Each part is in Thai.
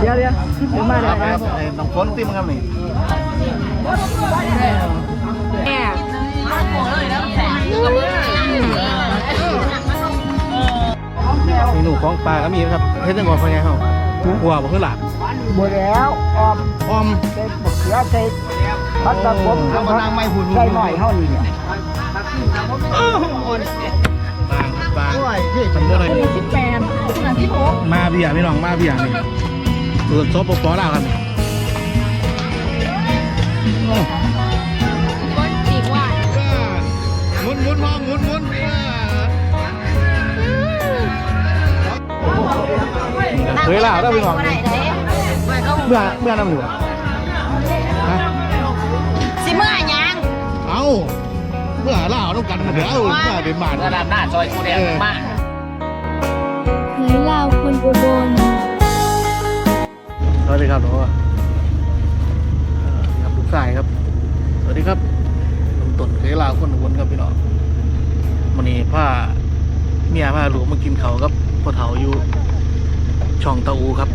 เดี๋ยวเดี๋ยวเดี๋ยวมาเดี๋ยวมาไอ้องคนติมครับนี่แม่เมนูของปลาก็มีนะครับเฮ็ดจังก่อนพ่อใหญ่เฮาหัวบ่คือหลักบัวแล้วออมอ้อมใส่บักเขือใส่พัดตะกบเอามานางไม้หุ่นใส่หน่อยเท่านี้เนี่ยบางบางทำบ่ได้สิบแปดขนาดที่หกมาเบียร์พี่น้องมาเบียร์นี่ สูตรซบปอลาครับนี่โอ้ก้นจีบว่าหมุนหมุนมองหมุนหมุนเคยลาวแล้วพี่น้องเลยไว้ก็เมื่อเมื่อน้ำอยู่สิเมื่อยังเอ้าเมื่อลาต้องกันเดี๋ยวเอาเมื่อเป็นบาทระดับหน้าซอยกูแดงมากเฮ้ยลาคนอุบลส วัสดีครับหนูครับลูกชายครับ สวัสดีครับผมตุ่นเคยลาวคนอุบลครับพี่น้องวันนี้ผ้าเมียผ้าหลวงมากินเขาครับพ่อเฒ่าอยู่ช่องตะอูครับ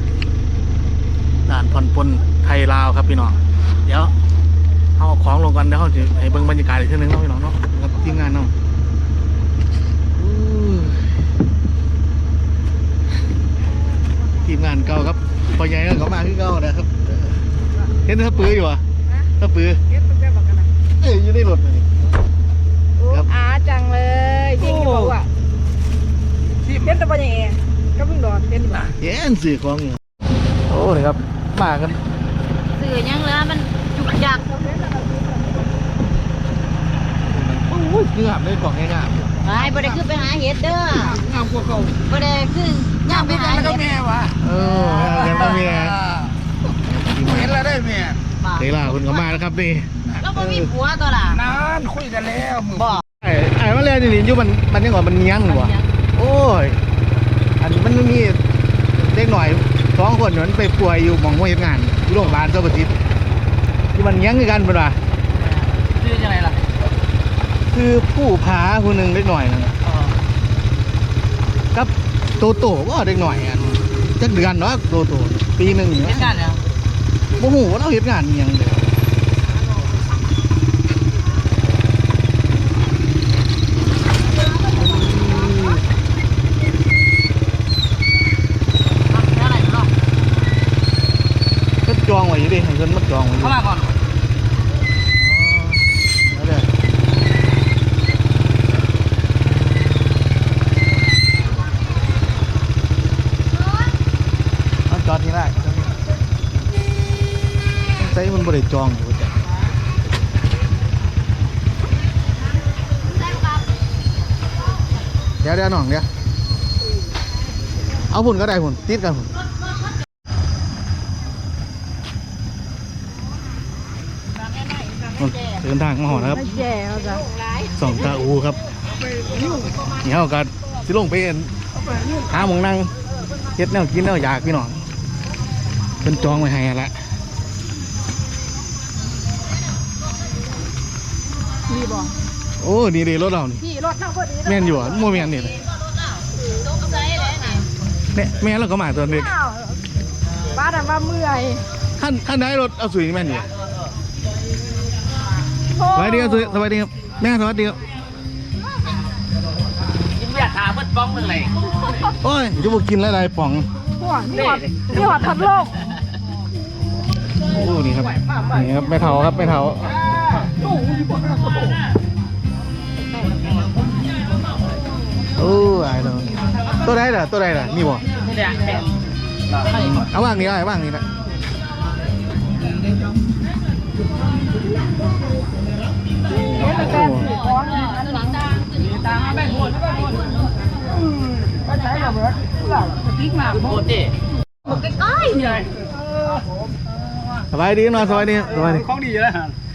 ด่านพรปนไทยลาวครับพี่น้องเดี๋ยวเอาของลงกันเดี๋ยวเขาจะให้เบิ่งบรรยากาศอีกทีนึงเนาะพี่น้องเนาะครับทีมงานเนาะอู้ทีมงานเก่าครับ พอใหญ่ก็เขามาขึ้นเก่านะครับเออเห็นถ้าปื้ออยู่อะถ้าปื้อเอ้ยอยู่ในรถนี่ครับอาจังเลยจริงที่บอกว่าเล่นตะวันยังเองก็เพิ่งโดนเล่นดีกว่าเย็นสื่อของอยู่โอ้เลยครับมากันสื่อยังเหลือมันจุกจักโอ้ยเงือบเลยกล่องง่าย ไอ้บ่ได้ขึ้นไปหาเห็ดเด้อๆงามกว่าเก่าบ่ได้ขึ้นย่างไปหาเห็ดเออเงินก็มีเห็นแล้วได้เมียเดี๋ยวล่ะคุณก็มาแล้วครับนี่แล้วบ่มีผัวตัวล่ะนานคุยกันแล้วมึงบ่ไอ้ไอ้มาเรียนนี่อยู่มันมันยังก่อนมันยังหรือวะโอ้ยอันมันมีเด็กหน่อยสองคนมันไปป่วยอยู่หมองหัวเหตุงานอยู่โรงพยาบาลเจ้าประทิศที่มันยังคือกันเป็นว่าชื่อยังไงล่ะ คือผู้พาคนหนึ่งเล็กหน่อยนึงกับโตโต้ว่าเด็กหน่อยอันจักเดือนเนาะโตโต้ปีหนึ่งเห็เนี่ยนกันเนี่ยโอ้โหเราเหตุงานอิหยังเด้อเท่าไหร่เนาะก็จองไว้อยู่ดิให้เงินมันจองไว้อยู่เข้ามาก่อน อ๋อแล้วเด้อเอาจอดที่ไร ใส่มันบริจองอยู่จ้ะเดี๋ยวเดี๋ยวน้องเดี๋ยวเอาหุ่นก็ได้หุ่นติดกันหุ่นเดินทางมาหอนะครับสองตาอูครับนี่เขาก็สิลงไปเอ็นหาหมองนั่งเฮ็ดแนวกินแนวอยากพี่น้องเป็นจองไว้ให้ละ มีบอกโอ้นี่เดีรถเรานี่พี่รถนั่งพอดีแม่นอยู่อะโมแม่นนี่เลยตกใจเลยนี่เนี่ยแม่นเราก็มาตัวเด็กอ้าวป้าถามว่าเมื่อยขั้นขั้นได้รถเอาสุยนี่แม่นอยู่โอ้สวัสดีครับสุยสวัสดีครับแม่สวัสดีครับกินยาทาเพิ่นบ้องนึงเลยโอ้ยจะบอกกินหลายๆป่องห่วงนี่หอดนี่หอดพัดลมโอ้นี่ครับนี่ครับไม่เท่าครับไม่เท่า โอ้ยายเราตัวใดล่ะตัวใดล่ะนี่บ่นี่แหละแม่เอาว่าง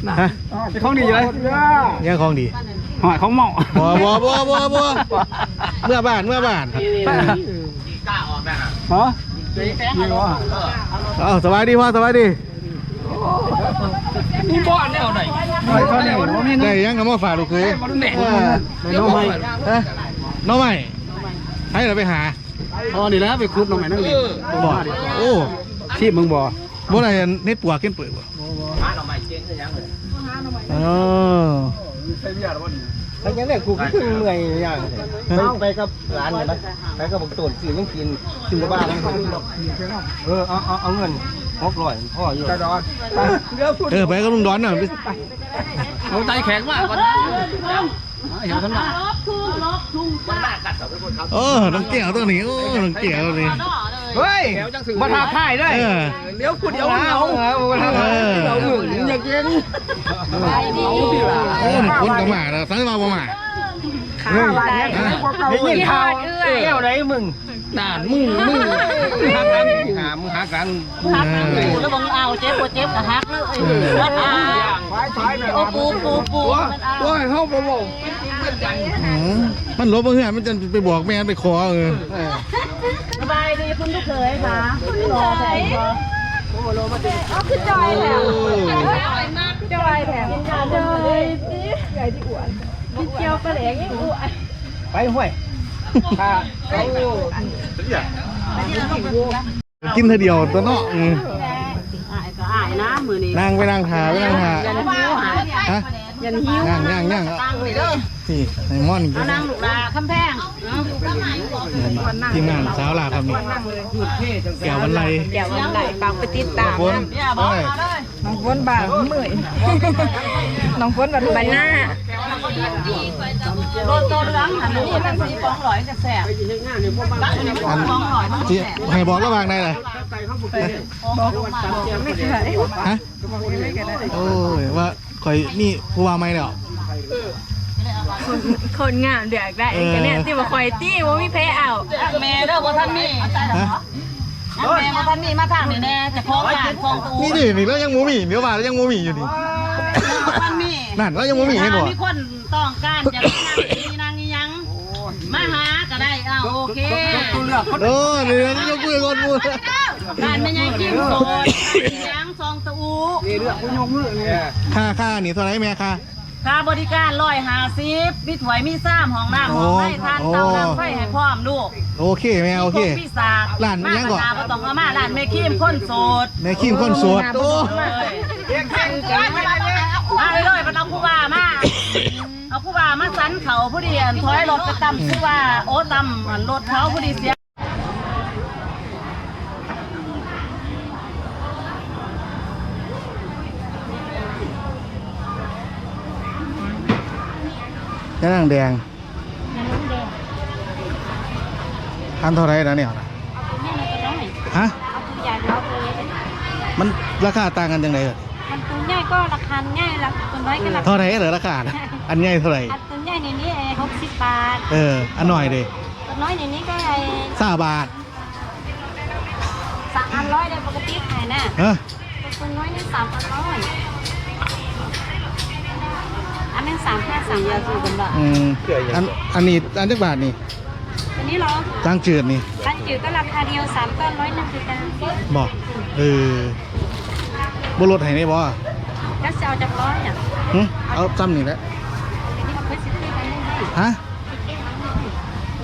นี้เอาว่างนี้นะเล่นแต่แกนสี่ก้อนอันหลังตามมาแม่หัวอืมก็ใช้ระเบิดหลังทิ้งมาโคตรดิบ่ใกล้ๆนี่สบายดีเนาะสบายดีสบายดีของดีอยู่แล้วฮะฮะเป็นของดีอยู่แล้วยังของดีหอยของเหมาะบ่บ่บ่บ่บ่เมื่อบ้านเมื่อบ้านครับกล้าออกได้ฮะฮะดีวะเอาสบายดีพ่อสบายดีมีบ่อนแล้วหน่อยหอยเขาเนี่ยว่ามีได้ยังกับมาฝากลูกเคยมาดูแหน่เออน้องใหม่ฮะน้องใหม่ให้เราไปหาอ๋อนี่แล้วไปคุดน้องใหม่นั่งเล่นบอกโอ้ชีพมึงบ่ บ่ได้เน็ตปวกขึ้นเปิดบ่หาหน่อไม้เจ๊งคือยังเลยอ๋อไอ้ยังไงกูก็คือเมื่อยอย่างไปไปกับร้านเนี่ยนะไปกับบักตูนซื้อยังกินซื้อบ้านเออเอาเอาเอาเงินหกร้อยพ่ออยู่กระดอนเออไปกับลุงดอนน่ะไปโอ้ใจแข็งมากกว่านั้นเห็นท่านว่ามันน่ากัดสับไปคนเขาโอ้น้องเกี่ยวตัวนี้โอ้น้องเกี่ยวตัวนี้ เฮ้ยมาทาค่ายได้เออเดี๋ยวกูเดี๋ยวเอาเอาทาค่ายเราหมื่นอยากเย็นโอ้หนึ่งคนก็มาแล้วสังเราบ่มาขาบาดเนี่ยได้ยินข่าวเอ้าไหนมึงด่านมึงมึงหากันหามึงหากันเออแล้วบอกเอาเจ็บปวดเจ็บกับฮักเลยเออโอ้ปูปูปูมันเอาโอ้ยเฮาบ่บ่อืมมันลบบ่เฮือนมันจะไปบอกแม่นไปขอเออส บายดีคุณลูกเขยค่ะรอแทนพออ๋อคือจอยแล้วจอยแถมจอยใหญ่ที่อ้วนกินเกี๊ยวปลาแหลงยังอ้วนไปห้วยถ้าเอากินเธอเดียวตัวเนาะอืมอายก็อายนะมือนี้นั่งไปนั่งหาไปนั่งหาฮะ ยันหิวย่างย่างย่างตั้งไปเด้อนี่ไอ้มอนนี่เอานางลูกลาคำแพงทีมงานสาวลาครับนี่แก้ววันไรเดี๋ยววันไหนปังไปติดตามคนเนี่ยบอกโอ้ยเอาเลยน้องฝนบางเมื่อยน้องฝนบันใบหน้าโดนตัวเหลืองหันนี่นั่นสีฟองหลอยจะแสบบ้านนี้ฟองหลอยมันที่แสบให้บอกระหว่างใดเลยไม่เคยฮะโอ้ยว่า คอยนี่ผู้ว่าไม่เดี๋ยวคนงามเดือดได้กันเนี่ยที่บอกคอยตี้ว่ามีแพ้เอาแม่เด้อบ่ท่านมีฮะ แม่บ่ท่านมีมาทางนี่แน่จะพ้องงานฟองตูนี่ดินี่แล้วยังหมูหมี่เดี๋ยวว่าแล้วยังหมูหมี่อยู่นี่ บ่ท่านมีนั่นแล้วยังหมูหมี่ให้บ่มีคนต้องการจะมีนางอีหยังมาหาก็ได้อ้าวโอเคโอ้ยเดี๋ยวนี้ยกมือก่อนมือการไม่ยังกินโซน อีหยังซองตะอูค่าค่านี่เท่าไหรแม่ค่า ค่าบริการร้อยห้าสิบมีถวยมีซ้ำห้องน้ำห้องไฟทานเตาน้ำไฟให้พร้อมลูกโอเคแม่โอเค มีพวกพี่สากร้านอิหยังก่อน มาก็ต้องเอามาร้านเมคิมคนโสดแม่คิมคนสวดโอ้เลยมาเลยเลยมันเอาผู้ว่ามาเอาผู้ว่ามาสันเขาผู้ดีอันถอยรถไปตำผู้ว่าโอ้ตำอันรถเขาผู้ดีเสีย ยานางแดงพันเท่าไหรนะเนี่ยฮะมันราคาต่างกันยังไงเอ่ยมันตัวใหญ่ก็ราคาง่ายละตัวน้อยก็ราคาเท่าไหรเหรอราคาน่ะอันใหญ่เท่าไหรอันตัวใหญ่ในนี้หกสิบบาท เออ อันหน่อยเด้ตัวน้อยในนี้ก็ไอ้สาบาทสามพันร้อยได้ปกติขายน่ะฮะ ตัวน้อยนี่สามพันร้อย อันนั้นสามห้าสามยาสูบกันละอืมอันอันนี้อันจักบาทนี่อันนี้เหรอจางจืดนี่ตั้งจืดก็ราคาเดียวสามก้อนร้อยหนึ่งคือกันบอกเออบ่ลดให้ได้บ่แล้วจะเอาจากร้อยอะหึเอาซ้ำนี่แหละอันนี้เราเพิ่มสิบตื้นอันหนึงให้ฮะ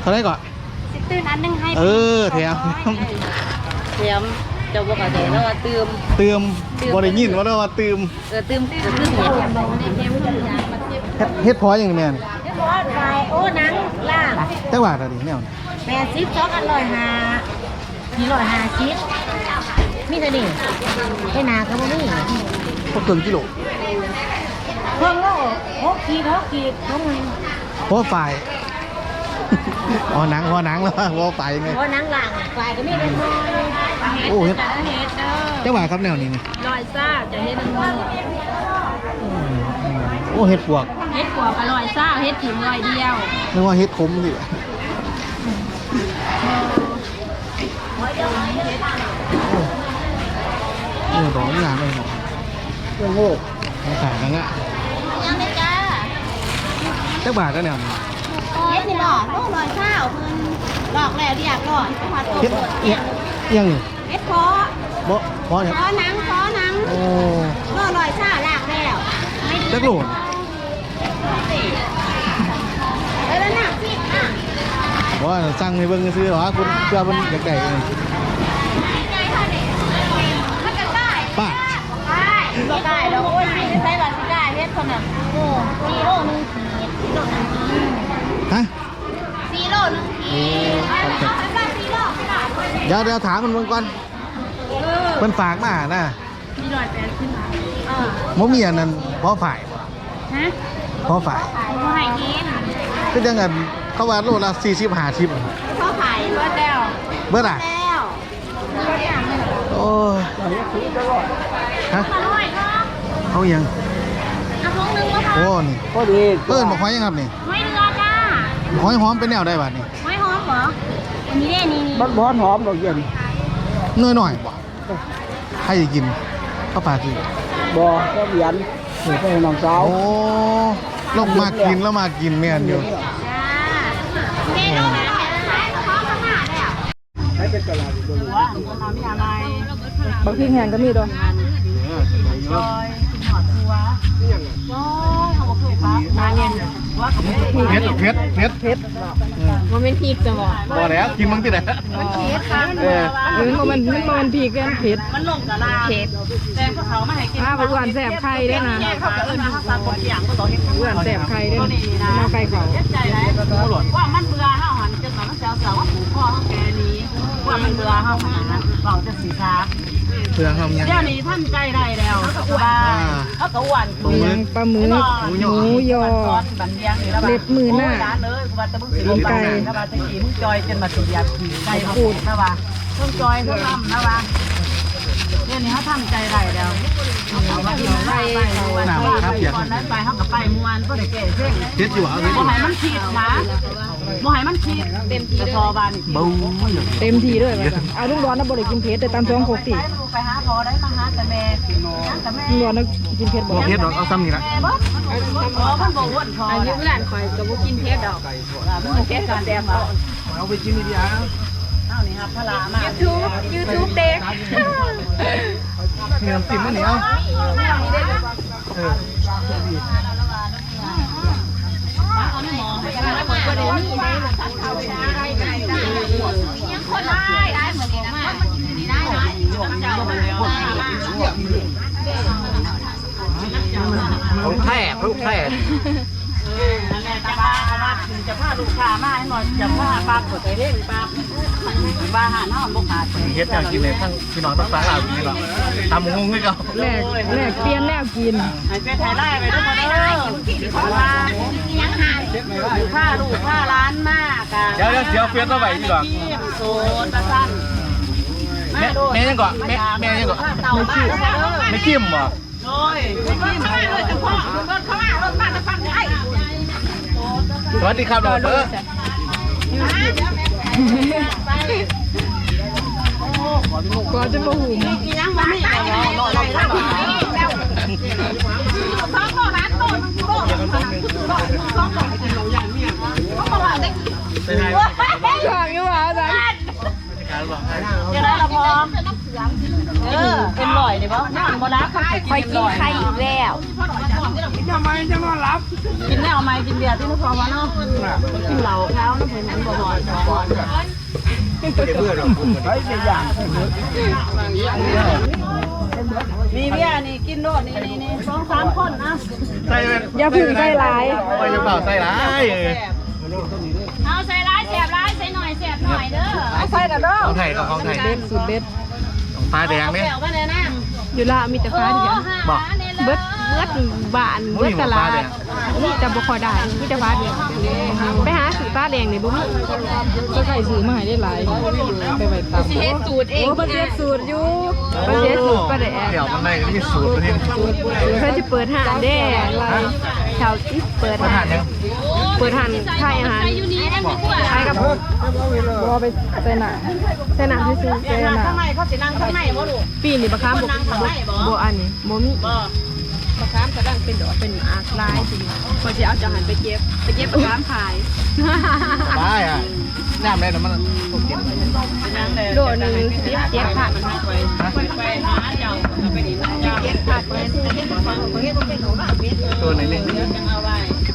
เท่าไหรก่อนสิบตื้นอันหนึงให้เออแถม เทียม เจ้าบอกอะไรแล้วว่าเติมเติม บ่ได้ยินว่าเด้อว่าเติมเออเติมเติมเติมเทียมลงในเทียมลงยางมาเทียมเฮ็ดเฮ็ดพออย่างนี้แม่นเรียบร้อยไปโอ้หนังล่างจักบาทอะดิแนวนี้แปดสิบสองอันร้อยห้ามีร้อยห้าสิบมีเท่านี้ไอ้นาก็บ่มีพวกเกินกิโลเพิ่งก็หกขีดหกขีดน้องมันเพราะฝ่าย อ๋อหนังพอหนังแล้วว่าฝ่ายยังไงเพราะหนังหลังฝ่ายก็มีเป็นน้อย โอ้เฮ็ดจะเฮ็ดเด้อจักบาทครับแนวนี้นี่ร้อยซ่าจะเฮ็ดเป็นน้อยโอ้เฮ็ดปวกเฮ็ดกว่าอร่อยซ่าเฮ็ดถึงร้อยเดียวนึกว่าเฮ็ดขมสิโอ้ดอกงามเลยเนาะโอ้โหขายกันอะยังไม่จ้าจักบาทแล้วแนวนี้เฮ็ดนี่บ่โลร้อยซ่าเพิ่นดอกแล้วเรียบร้อยจังหวัดโตเฮ็ดเอียเอียงนี่ เอ็ดคอบ่พอเนี่ยคอหนังคอหนังโอ้ก็ลอยซ่าลากแล้วจักโหลนแล้วน้ำจิ้มอะบ่สั่งในเบิ่งซื้อหรอคุณเพื่อมันอยากได้ป้าก็ได้แล้วโอ้ยไม่ใช่บัตรได้เฮ็ดคนน่ะโอ้ซีโร่หนึ่งขีดซีโร่หนึ่งขีดฮะซีโร่หนึ่งขีด เดี๋ยวเดี๋ยวถามมันเบิ่งก่อนเพิ่นฝากมานะมีรอยแปดขึ้นมาเออบ่มีอันนั้นพอฝ่ายบ่ฮะพอฝ่ายเขาให้กินคือจังกันเขาว่าโลละ40 50เขาขายเบิดแล้วเบิดอะแล้วเบิดอย่างนี้โอ้ยฮะอร่อยเนาะเขายังเอาพวงหนึงมาพอโอ้นี่พอดีเอิ้นบ่หอยยังครับนี่ไม่เลือจ้าหอยหอมเป็นแนวได้บัดนี่ นนี้เนี่ยนี่นี่มันร้อนหอมดอกเย็นน้อยหน่อยบ่ให้กินข้าวปลากินบ่ก็เหรียญนี่ไปให้น้องสาวโอ้ลงมากินแล้วมากินแม่นอยู่จ้าเมนูนะขายกระเพาะข้างหน้าเลยอะให้เป็นตลาดบ่ว่าคนทำอะไรบางทีแหงก็มีด้วยจอยหอดทัวจอยเขาบอกคือปลามาเนี่ยว่าเขาไม่ได้ เผ็ดเผ็ดเผ็ดเผ็ดมันเป็นพริกจังหวะพอแล้วกินมั้งที่ไหนมันเออหรือมันมันมันพริกกันเผ็ดมันลงกับลาเผ็ดแต่พวกเขาไม่ให้กินอ้าวหวานแสบไข่ได้นะเขาเอิญเขาวสั่งบนอย่างก็ต่อเห็ดหวานแสบไข่ได้นะไข่เขาใจไรว่ามันเบื่อห้าหันจนมันเสียวเสียวว่าผูกคอเขาแกนี้ว่ามันเบื่อห้าหันนั้นเราจะสีชา เพื่อทำยังเดี๋ยวนี้ท่านใจได้แล้วเขาก็ว่าเขาก็หวานปลาหมึกปลาหมึกหมูยอบันเลียงนี่แล้วเล็บมือหน้าเลยกูว่าจะมึงสิลงไปนะว่าจะขี่มึงจอยจนมาตียาขี่ไก่พูดนะว่าต้องจอยเพื่อทำนะว่าเดี๋ยวนี้เขาทำใจได้แล้วว่ากินไปไปวันก่อนนั้นไปเขากับไปมวนก็ได้แก่เส้นเผ็ดอยู่อะเผ็ดอบ่ยู่ให้มันคิดนะบ่ให้มันคิดเต็มที่พอบานบู๊เต็มทีด้วยเอาลุงร้อนนะบริกินเผ็ดแต่ตามท้องโคติ ไปหาพอได้มาหาแต่แม่แต่แม่ลุงร้อนนะกินเผ็ดบ่บ่เผ็ดดอกเอาซ้ำนี่ละแม่บ่พอมันบ่อ้วนพออันนี้เพื่อนคอยกับบุกินเทปดอกมันแค่การแดมเอาเอาไปกินดีๆอะเอานี่ครับพลามาทูบยูทูบเด็กมีน้ำจิ้มมั้ยเนี่ยเออยังคนได้ได้เหมือนกันนะมันกิน ของแท้ของแท้นั่นแหละตาเขาว่าจะพาลูกค้ามาให้หน่อยจะพาปลากดไปเล่นปลาบ้าหาเนาะบ่ขาเฮ็ดอย่ากกินเลยทั้งพี่น้องทั้งฟ้าลาวกินหรอกตำหงให้เขาแลกแลกเปลี่ยนแนวกินให้เป็นไทยไล่ไปทุกคนเด้อเพราะว่ายังหายผ้าลูกผ้าร้านมากอะเดี๋ยวเดี๋ยวเดี๋ยวเฟียสเอาไว้ดีกว่าโซนตะสัน แม่แม่ยังก่อนแม่แม่ยังก่อนเต่าบ้านเด้อไม่จิ้มบ่โอ้ยไม่กินเลยเฉพาะรถเข้ามารถบ้านตะสั้นไอ้สวัสดีครับดอกเตอร์ก็จะมาหุมกินยังมาไม่ได้รอรอรอรอสองโลร้านโตมันโลสองโลเขาบอกว่าได้ไปไหนช่างอยู่ว่าจ้ะ การบอกจะได้ละพร้อมเออเป็นลอยดิบ่นั่นบ่รักคอยกินไข่อีกแล้วกินทำไมจะนอนรับกินแล้วไหมกินเบียร์ที่นครวะเนาะกินเหล้าแล้วน้ำเพิ่นนั้นบ่หอนบ่หอนใช้เป็นอย่างมีเบียร์นี่กินโดดนี่นี่นี่สองสามคนนะใส่เป็นอย่าพึ่งใส่หลายไปจะเปล่าใส่ร้าย อยเด้อใส่กันเด้อของไทยกับของไทยเด็ดสุดเด็ดของฟ้าแดงเนี่ยแก้วก็แน่นะอยู่ละมีแต่ฟ้าเดียวบอกเบิดเบิดบ้านเบิดตลาดนี่จะบ่ค่อยได้มีแต่ฟ้าเดียวไปหาสีฟ้าแดงนี่บ่มีก็ใส่ซื้อมาให้ได้หลายไปไว้ตามสิเฮ็ดสูตรเองโอ้ประเทศสูตรอยู่ประเทศสูตรประเดเดี๋ยวมันได้ก็มีสูตรตัวนี้เพิ่นสิเปิดห้านเด้แถวที่เปิดห้าง เปิดห้านขายอาหารอยู่นี่ได้ไหมกว่าขายกับบ่ไปใส่หน้าใส่หน้าซื่อๆเดี๋ใส่ยวหน้าข้างในเขาสินั่งข้างในบ่ลูกปีนี่บักคามบ่บ่บ่อันนี้บ่มีบ่ปลาคามกำลังเป็นดอกเป็นอากลายสิพอจะเอาจะหันไปเก็บไปเก็บปลาคามขายได้อะน้ำได้แต่มันต้องกินนั่งเลยโลหนึ่งสิบเจ็ดผักไปหาเจ้าไปดิเจ้าเจ็ดผักตัวไหนนี่เอาไว้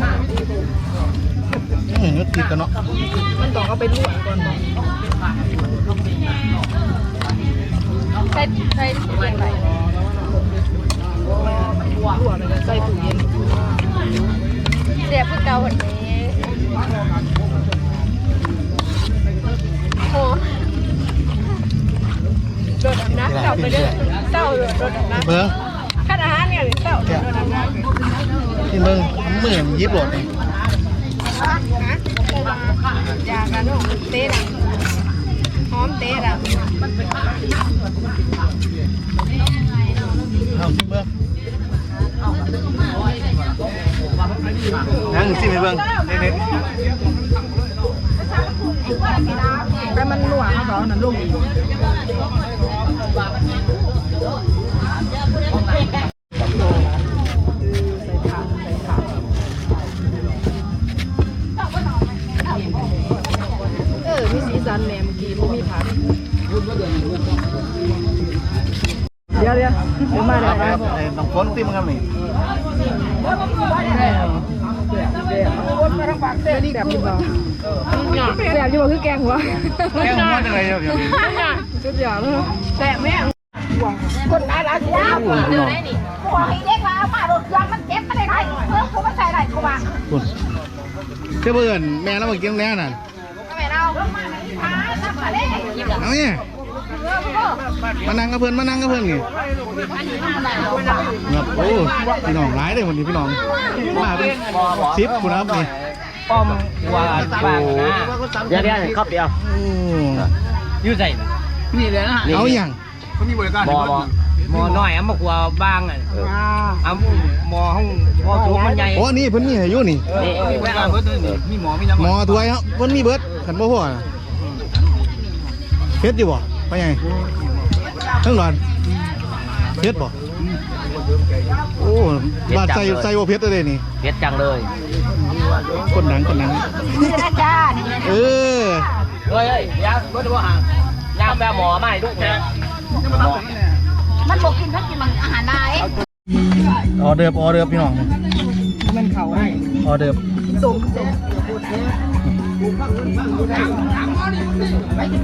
ได๋อืมนึกติดกันเนาะมันต้องเอาไปลวกก่อนบ่ใส่ใส่ถุงอะไรลวกแล้วก็ใส่ตู้เย็นเสียบคือเกาวันนี้โหโดดน้ำกลับไปเด้อเศร้าโดดน้ำเบิ้งำขนาดเนี่ยเศร้าโดดน้ำ ที่เบิ้งมือมันยิบโหลดนี่ยากันเนาะเตะน่ะหอมเตะน่ะเอาที่เบิ้งนั่งสิไปเบิ้งเด็ดแต่มันลวกเขาก็เอานั่นลง ดี๋ยวเดี๋ยวเดี๋ยวมาๆเดี๋ยวไปมาไอ้น้องฝนติมครับนี่แซ่บอยู่บ่แซ่บอยู่บ่คือแกงหัวแก้วมันจังไรเดี๋ยวเดี๋ยวนี้สุดยอดเลยแซ่บแม่คนตายหลายทีแล้วโอ้ยพี่น้องกูบอกให้เด็กว่าเอามารถยางมันเจ็บไม่ได้ไงเออกูไม่ใส่ไรกูว่าคุณเจ้าเบื่อนแม่แล้วมากินแน่น่ะทำไมเราลงมาไหนท้าน้ำมาเลยเอาเนี่ย มานั่งกับเพื่อนมานั่งกับเพื่อนนี่ครับโอ้พี่น้องหลายเลยวันนี้พี่น้องมาเป็นสิบคุณครับนี่ป้อมว่าบ้างนะเดี๋ยวเดี๋ยวครับเดียวโอ้อยู่ใส่นี่เลยนะเอาอย่างหมอหมอน้อยอะมากลัวบ้างอะเอาหมอห้องหมอสูงมันใหญ่โอ้นี่เพิ่นมีให้อยู่นี่นี่ไม่เอามีหมอมีน้ำหมอถวยครับเพิ่นมีเบิดขันบ่พอน่ะเพชรอยู่บ่ ไปไงทั้งหลอนเพชรบ่โอ้บาดใส่ใส่บ่เพชรเลยนี่เด็ดจังเลยคนหนังคนหนังนี่นะจ้าเออเฮ้ยเฮ้ยยาก็ดูว่าห่างยาแปลหมอไม่ลูกนะมันบอกกินทั้งกินมันอาหารนายออเดิร์ฟออเดิร์ฟพี่น้องมันเข่าให้ออเดิร์ฟส่งส่ง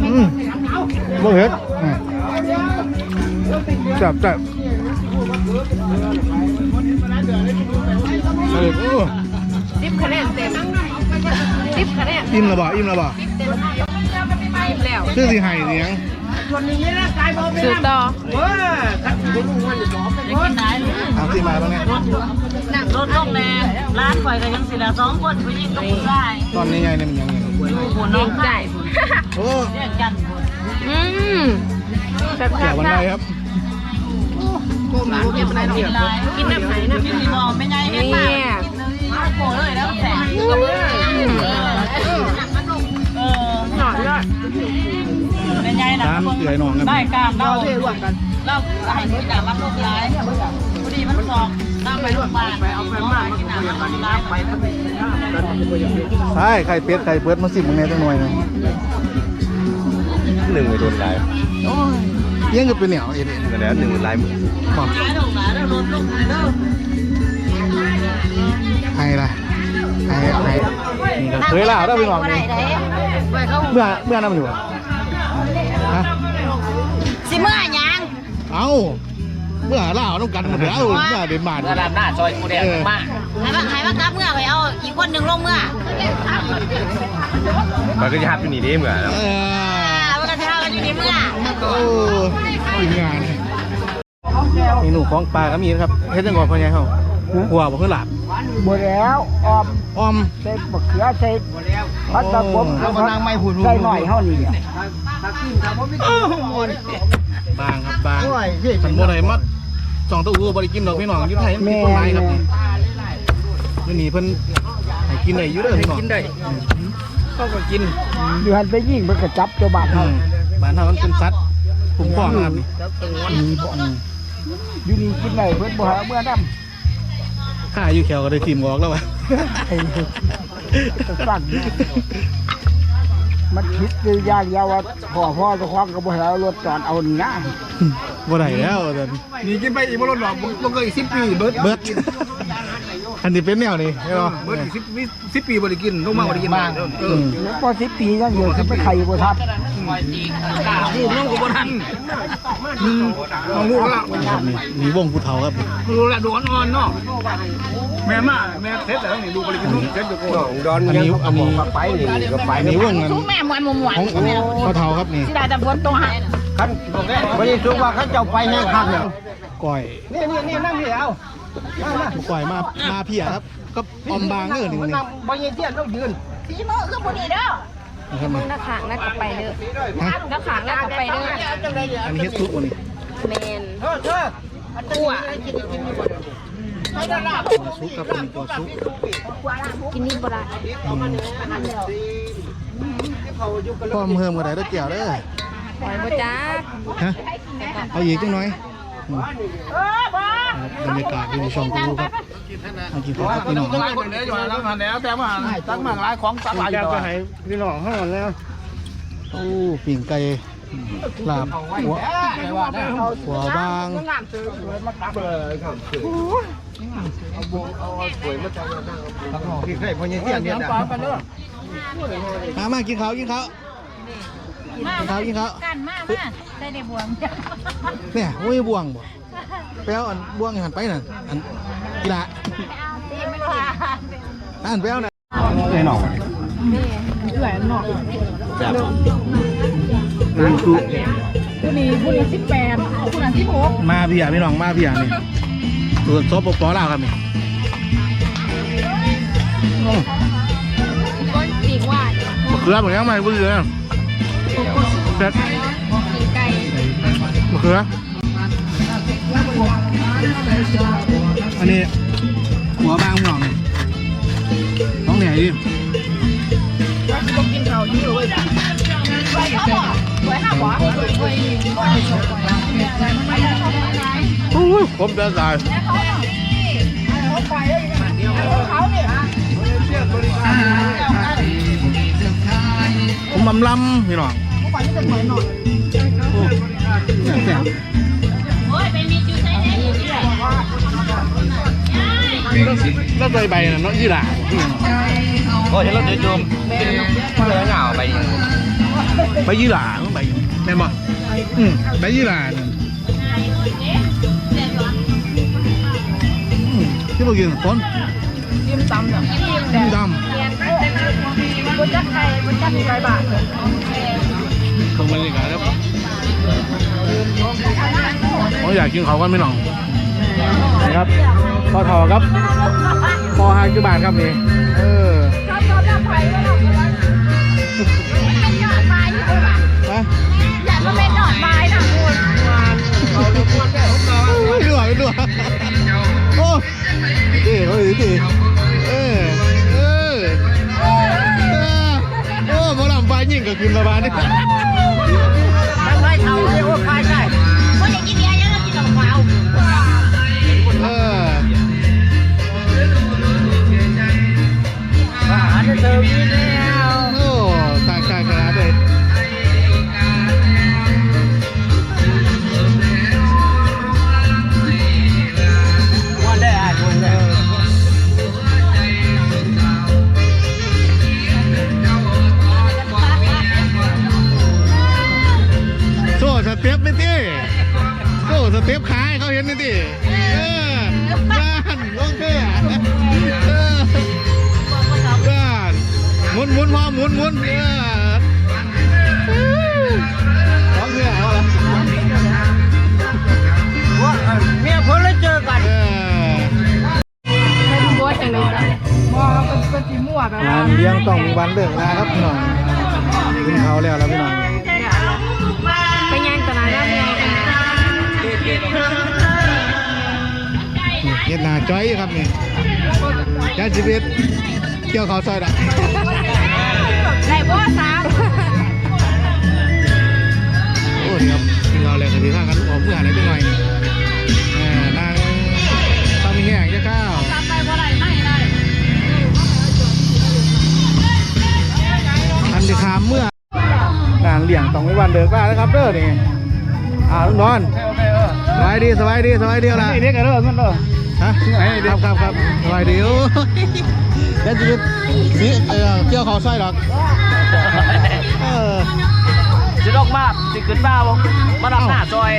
อืม บ่เผ็ดอืมจับจับเออโอ้สิบคะแนนเต็มสิบคะแนนอิ่มแล้วบ่อิ่มแล้วบ่อิ่มแล้วชื่อสิไห้สิหยังสืบต่อเอาสิมาบ้างไงนั่งรถลงแน่ร้านข่อยก็ยังสิละสองคนผู้หญิงกับผู้ชายตอนนี้ไงเนี่ยมันยังไงหัวน้องใจโอ้เรียกกัน อืมแซ่บแก่วันใดครับกินอะไรกินอะไรกินน้ำไหนน้ำกินมองไม่ไงเห็นนี่ป่ะโผล่เลยแล้วแสงกับมือเออหน่อยเลยเป็นไงนะร้านเอื่อยหนองกันได้กล้ามเราเทรวมกันเราให้ทุกอย่างรับลูกร้ายพอดีมันสองเราไปร่วมบ้านไปเอาไปมากกินน้ำร้ายไปใช่ไข่เป็ดไข่เปิดมาสิบมึงแน่จังหน่อยนะ หนึ่งโดนลายเยังก็เป็นเหนียวเอ็ดเอ็ดก็แล้วหนึ่งลายมือบอกร้ายลงร้ายแล้วลดลงเลยเด้อไห้ละไห้ไห้นี่ก็เคยลาวได้พี่น้องนี่ไปเขาเมื่อเมื่อนั้นมันอยู่ฮะสิเมื่อยังเอาเมื่อลาวต้องกันหมดแล้วเมื่อเดนมาร์กระดับหน้าซอยกูแดงมากหายว่าหายว่ากลับเมื่อไปเอาอีกคนหนึ่งลงเมื่อมันก็จะหับอยู่นี่ได้เหมือน เออ่ามันก็จะเท่ากันอยู่ในเมื่อโอ้ทีมงานเมนูของปลาก็มีนะครับเฮ็ดจังก่อนพ่อใหญ่เฮาหัวบ่คือหลาบหมดแล้วออมออมใส่มะเขือใส่พัดตะบมเอามานางไม้พูดใส่หน่อยเท่านี้เนี่ยบางครับบางโอ้ยพี่มันบ่ได้มาสองตัวอูบ่ได้กินดอกพี่น้องอยู่ไทยมีต้นไม้ครับนี่นี่เพิ่นให้กินได้อยู่เด้อพี่น้องกินได้เขาก็กินอยู่หันไปยิงมันก็จับเจ้าบานอืเฮา บ้านเฮามันเป็นสัตว์คุ้มครองนะครับนี่มีบ่อยู่นี่กินได้เพิ่นบ่หาเมื่อนำข้าอยู่แขวก็ได้ทีมออกแล้ววะไอ้สั่นเนี่ยมันคิดอยู่อย่างเดียวว่าพ่อพ่อเจะคว้าของก็บ่ให้เอารถจอดเอานี่นะบ่ได้แล้วตอนนี่กินไปอีกบ่ลดหรอกบ่เกินอีก10ปีเบิดเบิด อันนี้เป็นแนวนี้ใช่ป่ะเบิดอีก10 10ปีบ่ได้กินลงมาบ่ได้กินเออแล้วพอสิบปีนั่นอยู่คือไปไข่บ่ทับลูกน้องก็บ่ทันอืมเอาลูกละครับนี่มีวงภูเขาครับลูกละโดนอ่อนเนาะแม่มาแม่เสร็จแล้วนี่ลูกบ่ได้กินนมเสร็จอยู่ก่อนดอนอันนี้อันนี้ไปนี่ก็ไปอันนี้วงกันทุกแม่มวนมวนของภูเขาครับนี่ที่ได้แต่บนตรงหันคันบ่ได้สุกว่าเขาเจ้าไปแห้งคักเนี่ยก้อยนี่นี่นี่นั่งนี่เอา มามาก้อยมามาเพียครับ ก็ออมบางเด้อนี่มันนี่นั่งบ่ยังเตี้ยต้องยืนสีมือคือบุรีเด้อนะครับนี่หน้าขางแล้วก็ไปเด้อฮะหน้าขางแล้วก็ไปเด้ออันนี้เฮ็ดซุปอันนี้แมนเธอเธอกั่วตัวซุปครับอันนี้ตัวซุปกินนี่บ่ได้อืมพ่อมเพิ่มก็ได้เด้อแก้วเด้อปล่อยบ่จ้าฮะเอาอีกจังหน่อยอืมครั บบรรยากาศอยู่ในช่องกูครับมากินข้าวกับพี่น้องตั้งคนเดียวอยู่แล้วหันแล้วแต่ว่าตั้งมากหลายของสบายอยู่ให้พี่น้องเฮาแล้วโอ้ปิ่งไก่ลาบหัวหัวบางพี่เคยพอยังเตี้ยเนี่ยนะมามากินข้าวกินข้าวกินข้าวกินข้าวกันมากมาได้ในบวงเนี่ยโอ้ยบ่วงบ่ ไปเอาอันบ่วงให้หันไปน่ะอันกีฬาตีไม่ว่าอันไปเอาน่ะไอ้น้องผู้นี้ผู้นี้สิบแปดผู้นั้นสิบหกมาพี่อะพี่น้องมาพี่อะนี่ตัวซบปอลาวครับนี่โอ้ก้นปีกหวานมะเขือเหมือนยังไงเบื่อเด็ดปีกไก่มะเขือ อันนี้หัวบางพี่น้องนี่น้องเหนื่อยดิผมจะตายผมลำลำพี่น้องโอ้แซ่บแล้วใส่ใบน่ะเนาะยี่หร่าโอ้ยเราจะจมเจอเหงาไปใบยี่หร่าใบแม่นบ่อืมใบยี่หร่าเนี่ยอืมที่เรากินต้นยิ้มตำเนี่ยยิ้มดำบนจักไข่บนจักมีใบบาทำตรงบรรยากาศครับผมอยากกินเขากันไม่หนอง นะครับพอถอครับพอห้าจุบาทครับนี่เออชอบชอบจับไข่ก็เราเป็นหยอดไม้ที่คุณอะมาอยากมาเป็นหยอดไม้นะคุณไม่ดูไม่ดูโอ้ดีเขาดีดีเออเออเออโอ้หมอลำไฟยิ่งกับกินระบาดนี่มัน เลิกลาครับพี่น้องกินเขาวแล้วแล้วพี่น้องไปย่างตลาดน้ำยังนี่เฮ็ดหน้าจ้อยอยู่ครับนี่ยาชีวิตเกี่ยวเขาวซอยดอกได้บ่สามโอ้นี่ครับกินเขาวแล้วก็สิพากันออกเมื่อไหร่จังหน่อย ขามเมื่อนางเลี้ยงต้องมีวันเลิกลาแล้วครับเด้อนี่อ่าลุงนอนโอเคเออสบายดีสบายดีสบายดีเอาล่ะนี่เด็กกันเด้อมันเด้อฮะครับครับครับสบายดีโอ้ยแล้วจะสิเออเกี่ยวเขาใส่ดอกเออสิดอกมากสิขึ้นมาบ่มาดับหน้าซอย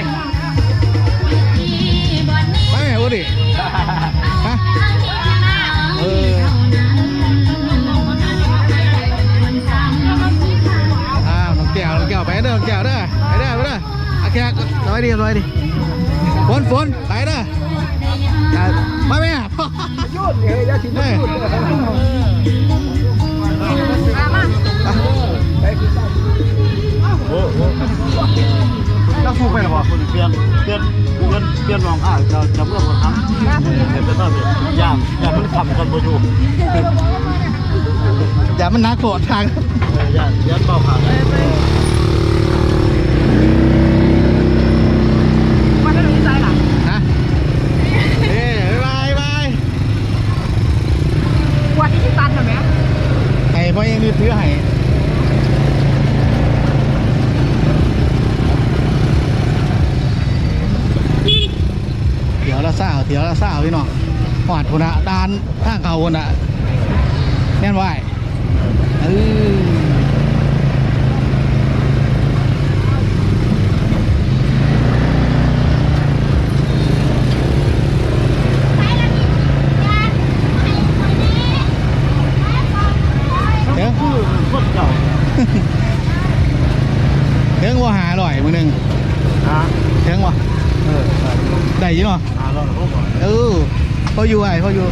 สบายดีสบายดีฝนฝนไปเด้ออะมาแม่ยุดเฮ้ยอย่าทิ้งแม่แล้วฟูไปหรอวะคนเปลี่ยนเปลี่ยนเปลี่ยนเปลี่ยนมองอะจะจะเมื่อคนทำเห็นแต่ตอนนี้ย่างย่างมันขับกันบ่อยู่อย่ามันนักโกรธทางย่างย่างเบาขาวันนั้นหนูใจหลัง ฮะเอ้ยบายบาย วันที่ตันเหรอแม่ ให้พ่อยังนี่ถือให้เถียวละซ่าวเถียวละซ่าวพี่น้องหอดคนอะดานทางเขาคนอะแน่นไหวเออเดี๋ยว คนเก่า เดี๋ยวว่าหาอร่อยมือหนึ่ง ฮะ เดี๋ยวว่า เออ ได้อยี่เนาะ หาเราพวกก่อน เออพ ออยู่ไอ้พออยู่